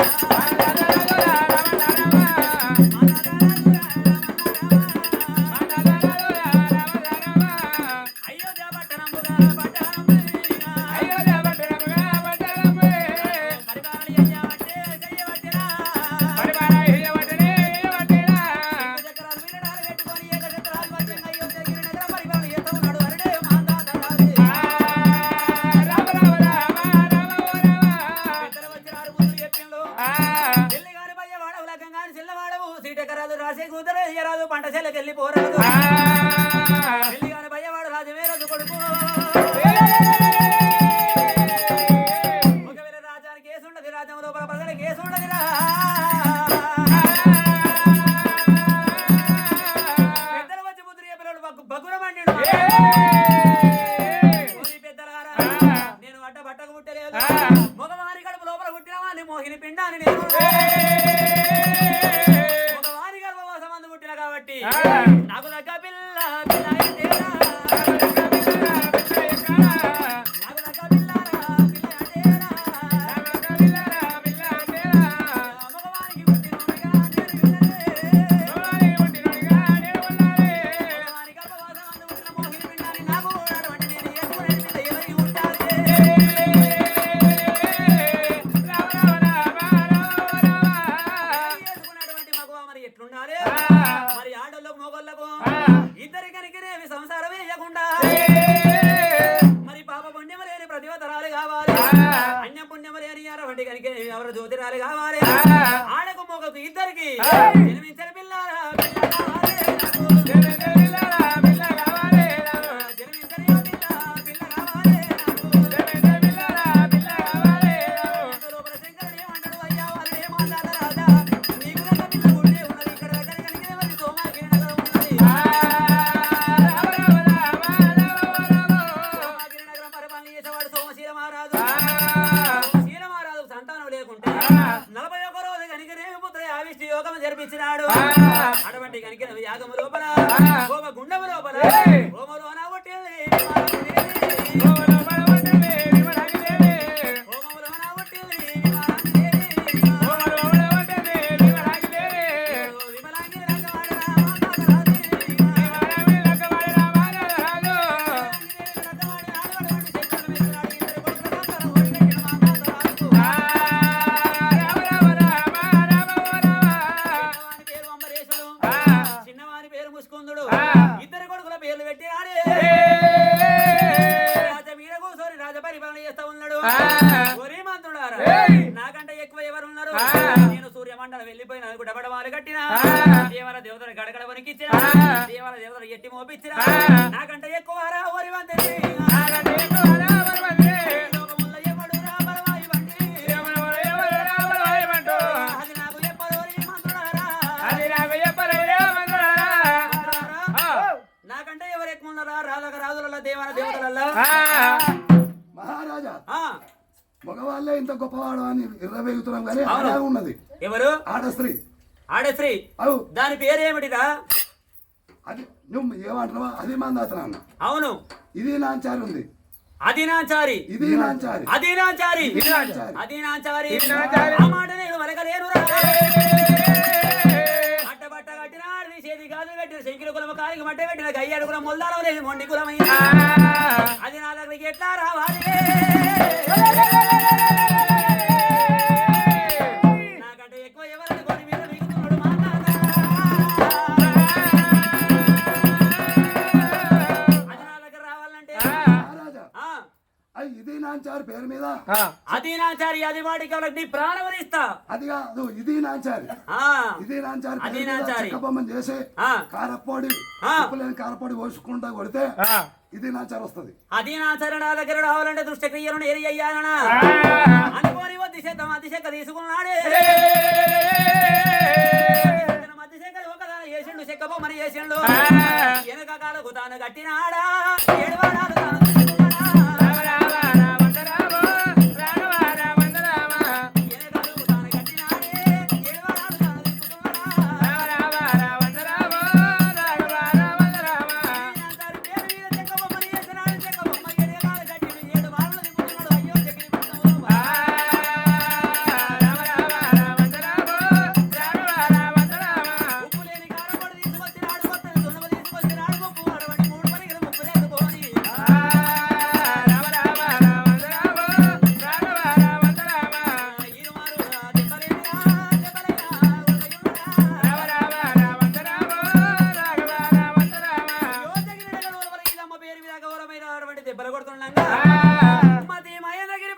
Yeah. Hey. ఆవిష్టి యోగం జరిపించినాడు. అటువంటి కనికర యాగము లోపల హోమ గుండము లోపల హోమలోన పుట్టింది దేవర దేవతలు గడగడ వణికిచ్చిన దేవర దేవతలు ఎట్టి మోపించిన నాకంటే ఎక్కువ రా ఒరి వంతెని. లోకముల్ల ఎవడురా బలవాయి వంటి. అది నాకు చెప్పరోరి మంత్రులారా. నాకంటే ఎవరు ఎక్కువ రాజులలో దేవర దేవతలలో మహారాజా ఆ, మగవాళ్ళే ఇంత గొప్పవాడు అని ఇర్రవేగుతున్నాం కానీ ఉన్నది. ఎవరు? ఆడ స్త్రీ ఆడశ్రీ దాని పేరేమిటిరా? అది నువ్వు ఏమంటున్నావా అది మందాతన అన్న అవును. ఇది నాంచారి ఉంది. అదినాచారి ఇది నాంచారి ఇది నాంచారి అదినాచారి అదినాచారి. ఆ మాట నేను వలకలేనురా. అట్ట బట్ట కట్టిన చేతి గాజులు కట్టిన శంకిల కులమ కాలికి మట్ట పెట్టిన గయ్యాడు కులం మొల్దారం లేదు మొండి కులమైంది అది నా దగ్గరికి ఎట్లా రావాలి? ఇది నాంచారి పేరు మీద. అది వాటికి వాళ్ళకి నీ ప్రాణం ఇస్తా. అది కాదు ఇది నాంచారి ఆ, ఇది నాంచారి అది నాంచారి. చెక్కబొమ్మని చేసి ఆ. ఉప్పులేని కారప్పొడి పోసుకుంటా కొడితే ఇది నాంచారి వస్తుంది. అదీనాచారి నా దగ్గర రావాలంటే దృష్టి క్రియలను ఏరి అయ్యాననా? అనుకోని శాతం అతిశక్క తీసుకున్నాడే చేసిండు చెక్క బొమ్మని చేసిండు. వెనక కాలకు తాను కట్టినాడా? ఏడు వాడాలు తాను అటువంటి దెబ్బలు కొడుతుండగా మతి మయనగిరి